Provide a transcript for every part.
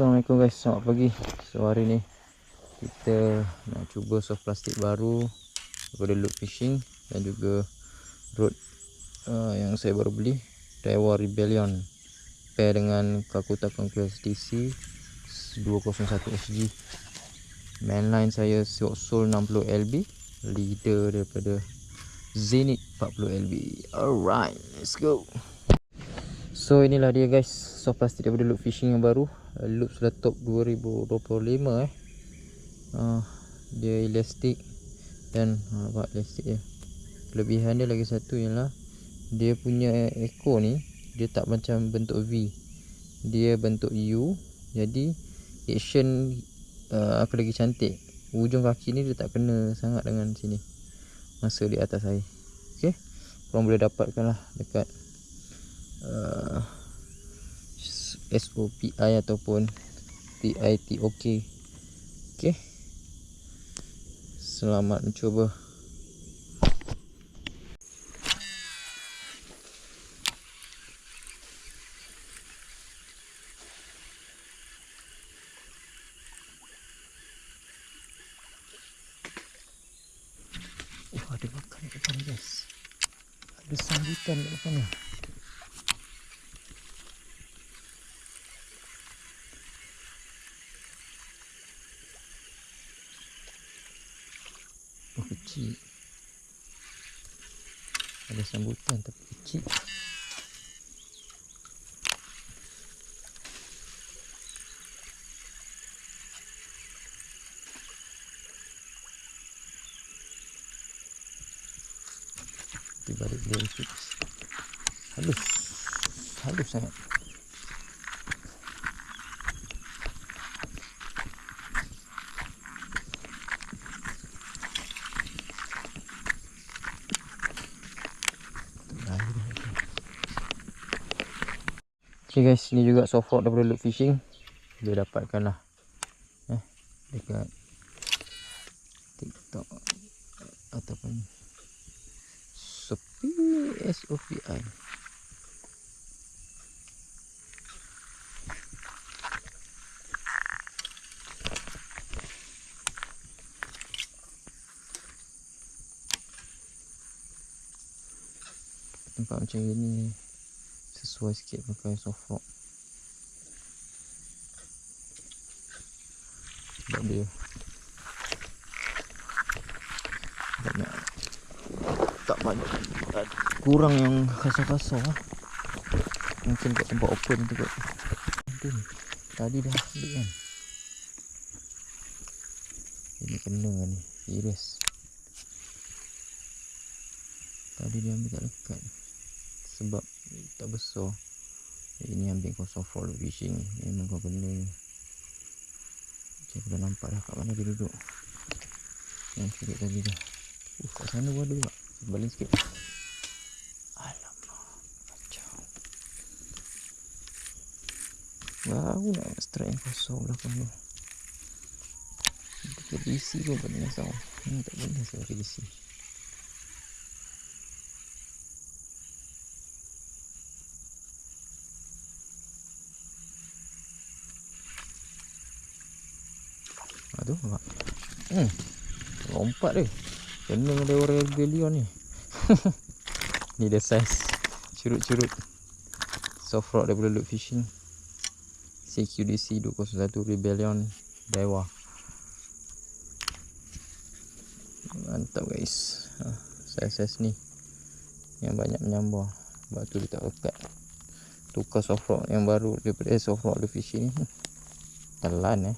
Assalamualaikum guys, selamat pagi. So hari ni kita nak cuba soft plastik baru daripada Loop Fishing dan juga rod uh, yang saya baru beli Daiwa Rebellion. Pair dengan Kakuta Conquest DC 201 SG mainline saya Soul 60 LB leader daripada Zenith 40 LB alright let's go So inilah dia guys. Soft plastik daripada loop fishing yang baru. Uh, Loop sudah top 2025 eh. Uh, Dia elastik Dan uh, nampak elastik dia. Kelebihan dia lagi satu ialah Dia punya ekor ni Dia tak macam bentuk V. Dia bentuk U. Jadi Action uh, Aku lagi cantik. Ujung kaki ni dia tak kena sangat dengan sini. Masa di atas air. Okay Korang boleh dapatkan lah dekat uh, SOPI ataupun TITOK Okay Selamat mencuba. Oh ada makan depan guys. Ada sambutan depan ni Oh kecil. Ada sambutan tapi kecil. Fix Halus. Halus sangat Okay guys, ni juga soft rock daripada loop fishing. Dia dapatkan lah. Eh, dekat TikTok ataupun Shopee SOPI. Tempat macam ini sesuai sikit pakai soft rock. Sebab dia banyak tak banyak tak, kurang yang kasar-kasar lah. mungkin kat tempat open tu kot. Tu ni tadi dah ambil kan? Ini kena ni. Serius. Tadi dia ambil tak dekat sebab tak besar. Ini ambil kau soft roll fishing memang kau kena okay, aku dah nampak dah kat mana dia duduk. Yang sikit tadi dah uh, kat sana pun ada juga. Baling sikit. Alamak kacau. Baru nak strike yang kosong belakang tu Dekat DC pun boleh nasau hmm, tak saya pakai DC Aduh nampak? Hmm. Lompat dia. Kena dengan orang rebellion ni. Ni dia size Curut-curut Soft rock daripada loop fishing CQDC 201 Rebellion Daiwa Mantap guys. Ha, Size-size ni Yang banyak menyambar. Sebab tu dia tak lekat Tukar soft rock yang baru Daripada eh, soft rock loop fishing ni. Telan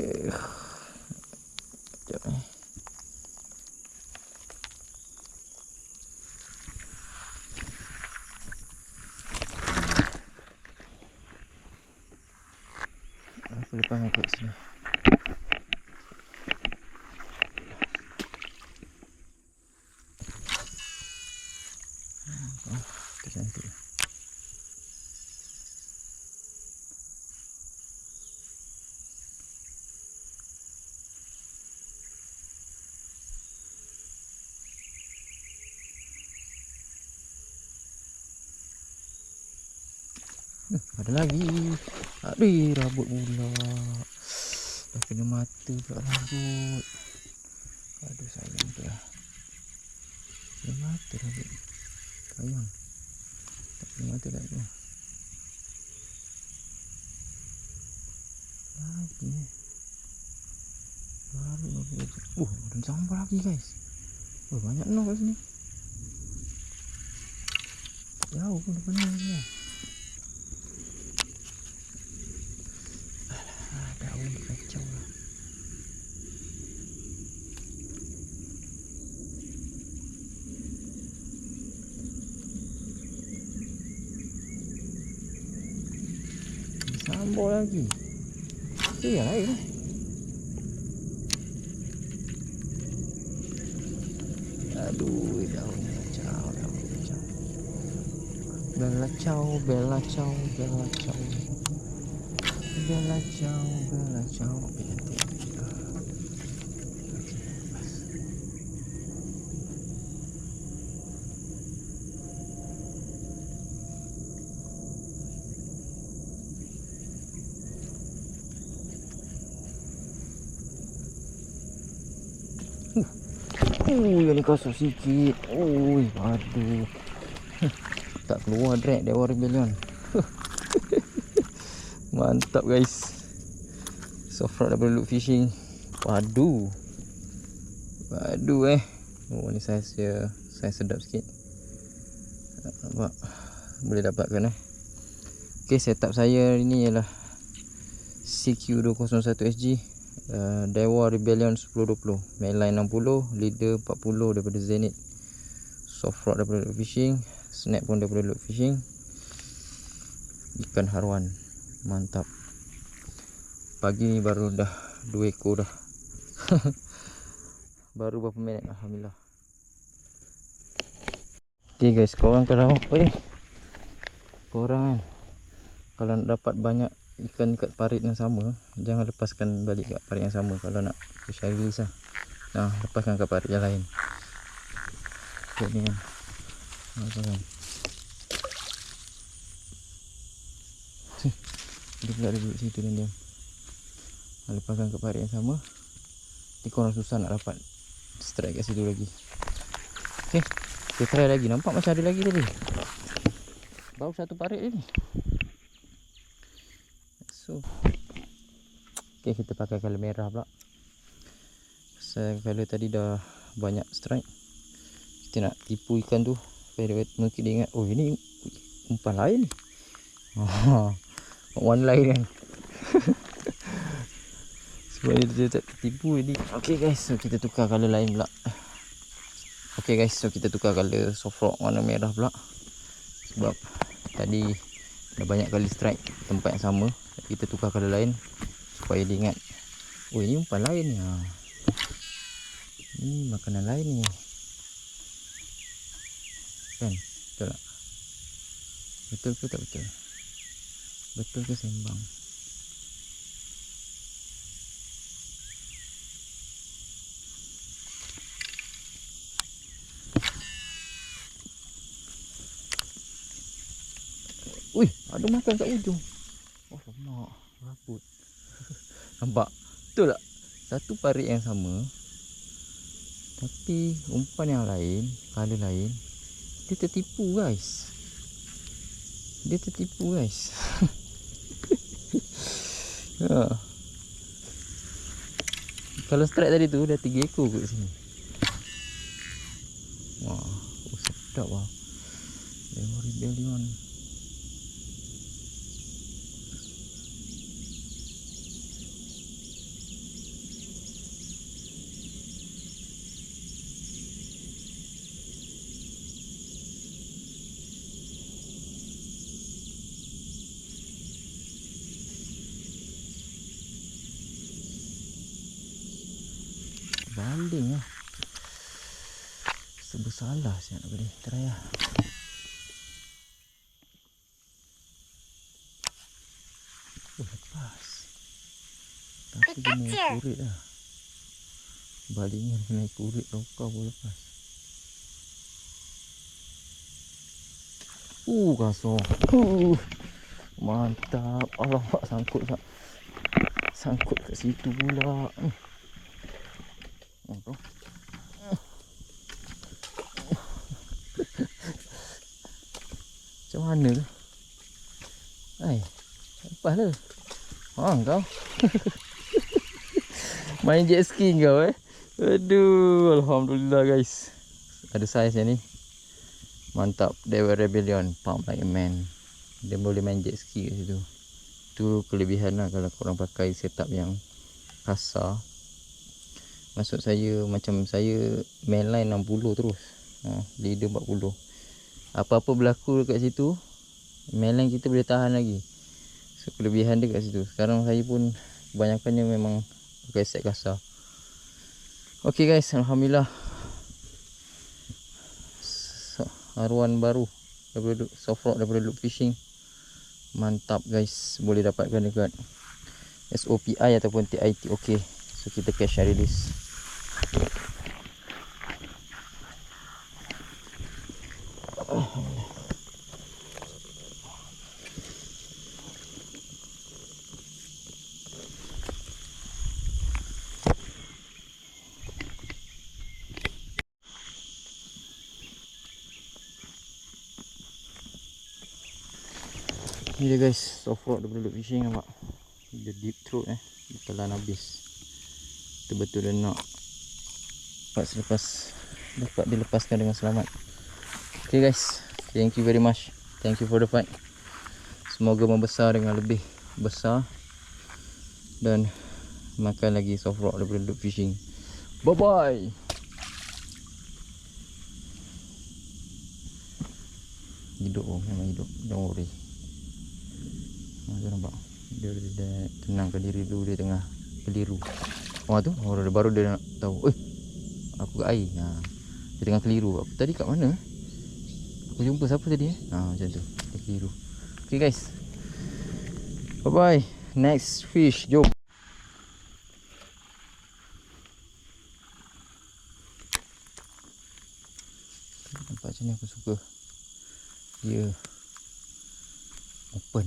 Eh. Sekejap eh. Aku lupa nak kat sini. Oh, tercantik. Hmm, ada lagi. Aduh, rabut pula. Dah kena mata pula rambut. Aduh, sayang tu lah. Kena mata rambut. Sayang. Tak kena mata tak kena. Lagi ni. Baru nak pergi. Oh, ada sambal lagi guys. Oh, banyak noh kat sini. Jauh pun depan ni. Alah, daun kacau lah. Sambal lagi. Tu yang lain lah. Aduh, daun kacau, daun kacau. Bella ciao, bella ciao, bella ciao. Bella ciao, bella ciao. Okey, lepas. Uh, yang ni kosong sikit. Ui, aduh. Tak keluar drag Dewa Rebellion. Mantap guys. Soft rod daripada loop fishing. Padu. Padu eh. Oh ni saiz dia saiz sedap sikit. Nampak. Boleh dapatkan eh. Okay setup saya hari ni ialah CQ201SG uh, Dewa Rebellion 1020 Mainline 60 Leader 40 daripada Zenith Soft rod daripada loop fishing Snap pun daripada loop fishing Ikan haruan Mantap. Pagi ni baru dah 2 ekor dah. Baru berapa minit? Alhamdulillah. Okay guys korang kalau ni Korang kan Kalau nak dapat banyak ikan kat parit yang sama Jangan lepaskan balik kat parit yang sama Kalau nak fish release lah. Nah, lepaskan kat parit yang lain. Tengok ni kan. Apa kan Cih, Dia pula duduk situ dan diam. Lepaskan ke parit yang sama Nanti korang susah nak dapat Strike kat situ lagi. Okay Kita try lagi. Nampak macam ada lagi tadi? Baru satu parit tadi So Okay kita pakai colour merah pula. Pasal colour tadi dah Banyak strike. Kita nak tipu ikan tu. Mungkin dia ingat Oh ini umpan lain ni Ah, One lain kan. Sebab dia, dia tak tertipu jadi Okay guys. So kita tukar colour lain pula. Okay guys. So kita tukar colour soft rock warna merah pula. Sebab tadi dah banyak kali strike tempat yang sama. Kita tukar colour lain Supaya dia ingat Oh ini umpan lain ni. Ha. Ni makanan lain ni. Kan? Betul tak? Betul ke tak betul Betul ke sembang Ui, ada makan kat ujung. Oh, lemak. Rabut. Nampak? Betul tak? Satu parit yang sama. Tapi umpan yang lain, color lain. Dia tertipu guys. Dia tertipu guys. ha. Kalau strike tadi tu dah tiga ekor kat sini. Wah, oh, sedap lah. Dewa Rebellion. Baling lah Salah saya nak boleh Try lah Oh lepas Tapi dia naik kurit lah Balingnya dia naik kurit Rokau pun lepas Uh kasar Uh Mantap. Alamak sangkut tak. Sangkut kat situ pula. Hmm. Oh, tu. Macam mana? Hai. Lepas tu. Ha kau. Main jet ski kau eh. Aduh, alhamdulillah guys. Ada saiz ni. Mantap. Dewa Rebellion, pump like a man. Dia boleh main jet ski kat situ. Tu kelebihan lah kalau korang pakai setup yang kasar. Maksud saya macam saya mainline 60 terus. Ha, leader 40. Apa-apa berlaku dekat situ, mainline kita boleh tahan lagi. So kelebihan dia kat situ. Sekarang saya pun kebanyakannya memang pakai set kasar. Okay guys, Alhamdulillah. So, haruan baru daripada soft rock daripada loop fishing. Mantap guys, boleh dapatkan dekat SOPI ataupun TIT. Okay, so kita cash and release. Ni dia rock daripada loop fishing nampak. Dia deep throat eh. Dia telan habis. Betul-betul dia nak dapat selepas dapat dilepaskan dengan selamat. Okay guys, thank you very much. Thank you for the fight. Semoga membesar dengan lebih besar dan makan lagi soft rock daripada loop fishing. Bye bye. Hidup oh, memang hidup. Don't worry. Ha, tu nampak. Dia, dia, dia tenangkan diri dulu dia tengah keliru. Oh tu, oh, dia, baru dia nak tahu. Eh, aku kat air. Ha, dia tengah keliru. Aku tadi kat mana? Aku jumpa siapa tadi eh? Ha, macam tu. Dia keliru. Okay guys. Bye bye. Next fish. Jom. Nampak macam ni aku suka. Dia open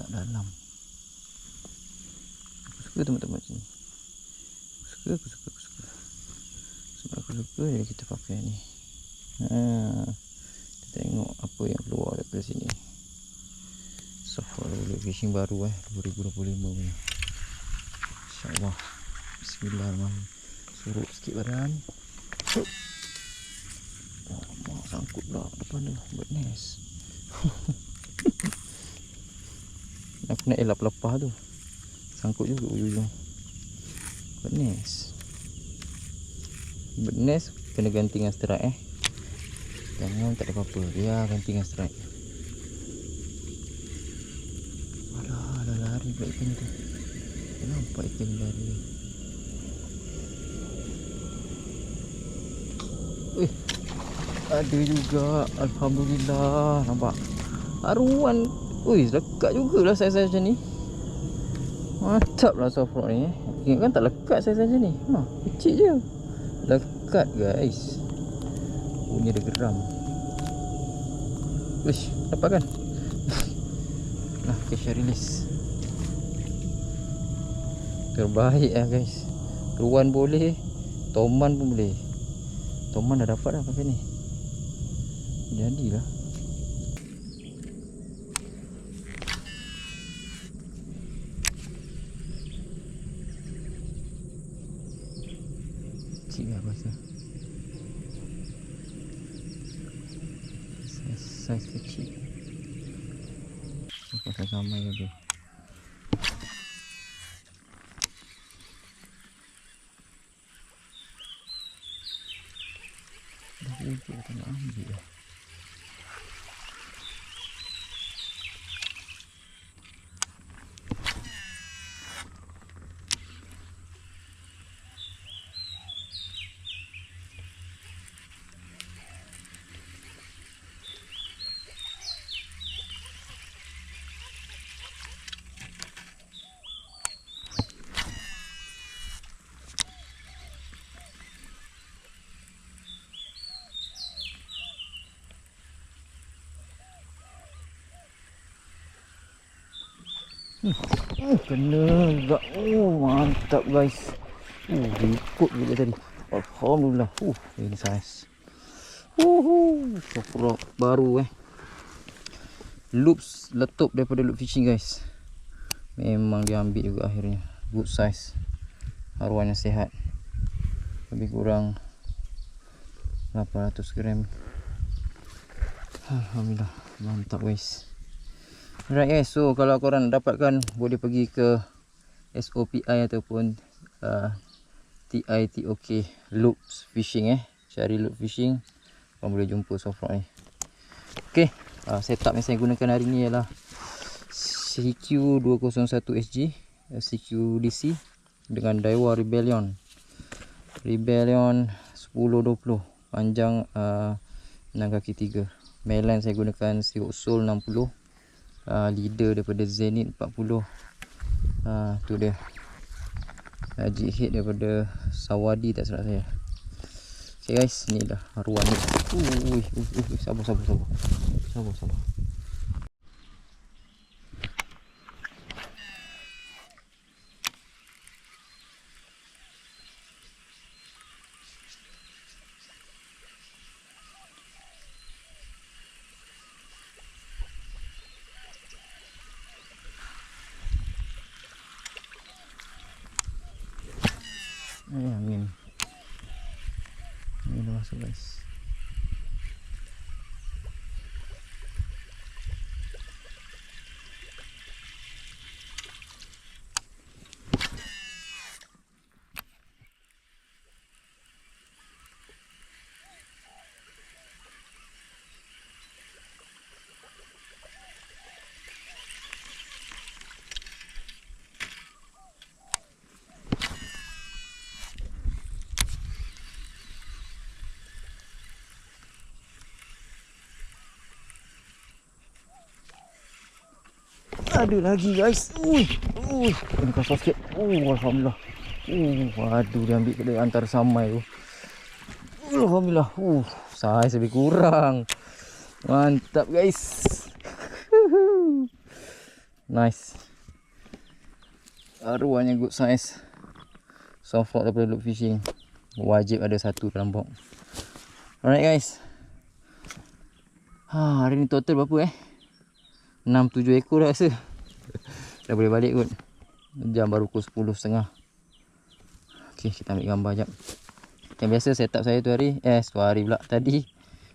tak dalam suka tempat-tempat macam ni. Aku suka aku suka aku suka. Sebab aku suka jadi kita pakai ni. Ha, kita tengok apa yang keluar daripada sini. Sofa roller fishing baru eh 2025 punya. insyaAllah. Bismillahirrahmanirrahim. Surut sikit badan. Oh, sangkut pula depan tu buat nest. Aku nak elap lepas tu Sangkut juga ujung-ujung. Buat nest Kena ganti dengan strike eh. Jangan tak ada apa-apa. Biar ganti dengan strike Alah dah lari pula ikan tu. Nampak ikan lari. Eh ada juga. Alhamdulillah Nampak. Haruan. Ui lekat jugalah saiz-saiz macam ni Mantap lah soft rock ni eh. Kan tak lekat saiz-saiz macam ni? Ha, Kecil je. Lekat guys. Bunyi ada geram. Wish dapat kan? Nah cash release. Terbaik lah guys. Ruan boleh Toman pun boleh. Toman dah dapat dah pakai ni. Jadilah Kecil lah rasa Saiz, saiz kecil Pasal sama je tu Dah wujud tak Uh, kena juga. Oh, mantap guys. Uh, ikut juga tadi. Alhamdulillah. Uh, ini saiz. Uhu, sokrok baru eh. Loops letup daripada loop fishing guys. Memang dia ambil juga akhirnya. Good size. Haruan yang sihat. Lebih kurang 800 gram. Alhamdulillah. Mantap guys. Alright guys, so kalau korang dapatkan boleh pergi ke SOPI ataupun uh, TITOK Loops Fishing eh. Cari loop fishing korang boleh jumpa soft rock ni. Okay, uh, setup yang saya gunakan hari ni ialah CQ201SG CQ-DC dengan Daiwa Rebellion. Rebellion 1020 panjang uh, 6 kaki 3. Mainline saya gunakan Siok Soul 60 uh, leader daripada Zenith 40 uh, tu dia. Haji hit daripada Sawadi tak salah saya. Okay guys ni dah haruan ni. Uh, uh, uh, sabar sabar sabar. Sabar sabar Eh, angin. Angin dah masuk guys. Ada lagi guys. Ui. Ui. Kena kasar sikit. Oh, alhamdulillah. Uh, waduh dia ambil pada antara samai tu. Alhamdulillah. Uh, saiz lebih kurang. Mantap guys. nice. Arwahnya good size. Soft rock daripada loop fishing. Wajib ada satu dalam box. Alright guys. Ha, hari ni total berapa eh? 6-7 ekor dah rasa Dah boleh balik kot. Jam baru pukul 10.30 Ok kita ambil gambar jap. Yang biasa setup saya tu hari Eh tu hari pula tadi.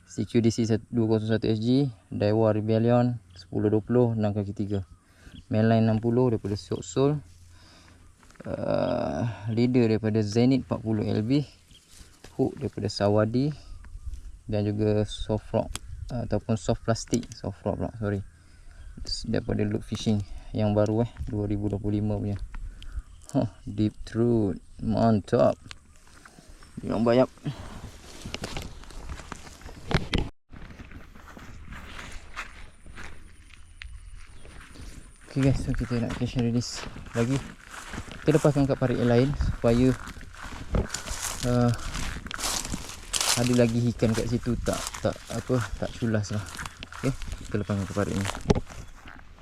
CQDC 201SG Daiwa Rebellion 1020 6 kaki 3 Mainline 60 daripada Siok Soul uh, Leader daripada Zenith 40 LB Hook daripada Sawadi. Dan juga soft rock Ataupun soft plastic. Soft rock pula sorry. Daripada loop fishing yang baru eh 2025 punya. Huh, deep throat mantap. Yang banyak. Ok guys so kita nak catch and release lagi. Kita lepaskan kat parit yang lain supaya uh, ada lagi ikan kat situ. Tak tak apa tak culas lah. Ok kita lepaskan ke parit ni.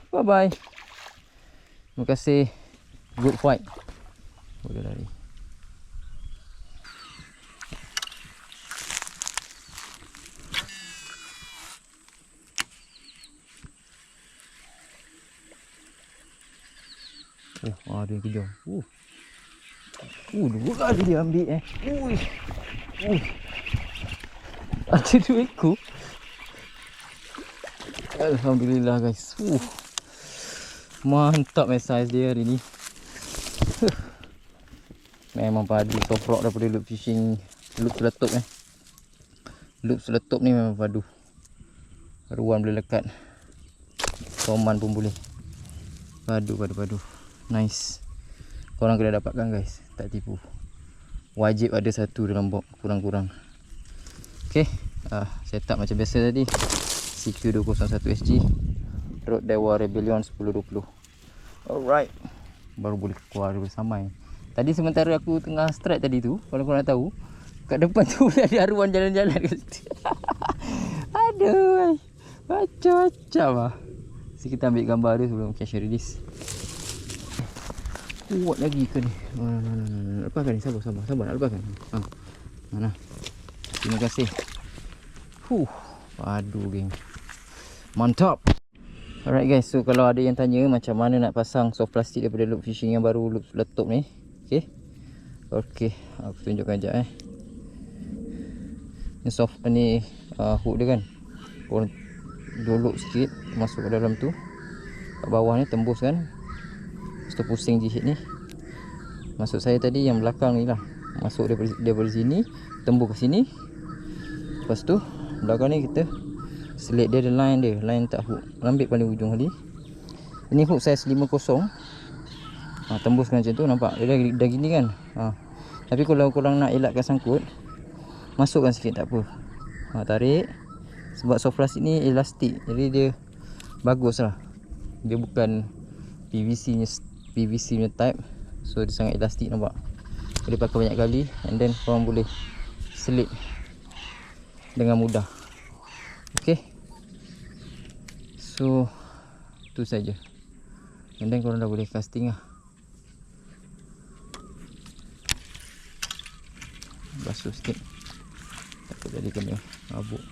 Bye bye. Terima kasih. Good fight. Boleh lari. Oh, ah, dia kejar. Uh. Uh, dua kali dia ambil eh. Ui. Uh. Ada dua ekor. Alhamdulillah guys. Uh. Mantap eh size dia hari ni. Memang padu soft rock daripada loop fishing Loop seletup eh. Loop seletup ni memang padu Ruan boleh lekat. Toman pun boleh. Padu padu padu Nice. Korang kena dapatkan guys. Tak tipu. Wajib ada satu dalam box. Kurang-kurang. Okay uh, Setup macam biasa tadi. CQ201SG Road Dewa Rebellion 1020 Alright Baru boleh keluar bersama Tadi sementara aku tengah strike tadi tu Kalau korang tahu Kat depan tu ada aruan jalan-jalan kat situ Aduh Macam-macam lah So kita ambil gambar dia sebelum cash release Kuat lagi ke ni? Mana, mana, mana, mana. Lepaskan ni. Sabar, sabar. Sabar nak lepaskan. Ha. Mana? Terima kasih. Huh. Padu, geng. Mantap. Alright guys, so kalau ada yang tanya macam mana nak pasang soft plastik daripada loop fishing yang baru loop letup ni. Okay. Okay, aku tunjukkan sekejap eh. Ni soft ni uh, hook dia kan. Korang dolok sikit masuk ke dalam tu. Kat bawah ni tembus kan. Lepas tu pusing jihit ni. Masuk saya tadi yang belakang ni lah. Masuk daripada, daripada sini, tembus ke sini. Lepas tu belakang ni kita Select dia ada line dia. Line tak hook. Ambil paling ujung tadi. Ini hook size 50 ha, Tembuskan macam tu nampak? Dia dah, dah gini kan? Ha. Tapi kalau korang nak elakkan sangkut Masukkan sikit tak apa. Ha, Tarik. Sebab soft plastic ni elastik. Jadi dia Bagus lah. Dia bukan PVC nya PVC nya type. So dia sangat elastik nampak? Boleh pakai banyak kali. And then korang boleh Selit Dengan mudah Okay So Tu saja. And then korang dah boleh casting lah. Basuh sikit. Takut tadi kena mabuk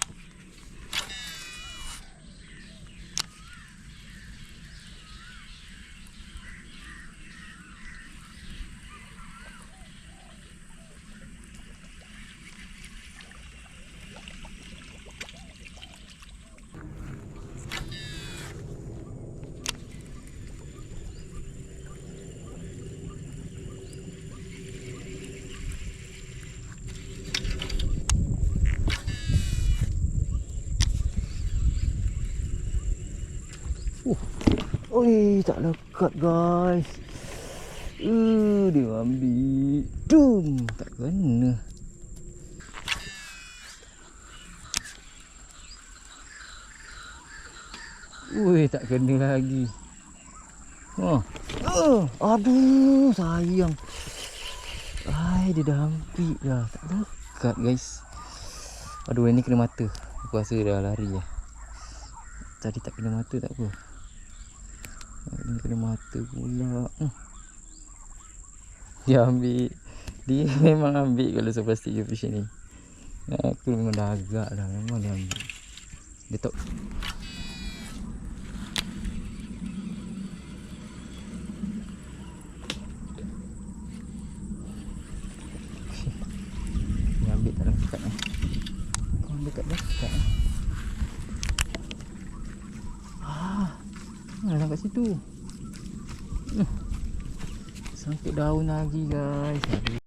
Oi, tak lekat guys. Uh, dia ambil. Dum, tak kena. Ui, tak kena lagi. Oh. Uh, aduh, sayang. Ai, dia dah ambil dah. Tak lekat guys. Aduh, ini kena mata. Aku rasa dah lari lah. Tadi tak kena mata tak apa. Ini kena mata pula. Hmm. Dia ambil. Dia memang ambil kalau plastic je fish ni. Aku memang dah agak dah. Memang dia ambil. Dia tak. Dia ambil tak dekat eh. Oh, dekat-dekat eh. Ah, Sangkut daun lagi guys.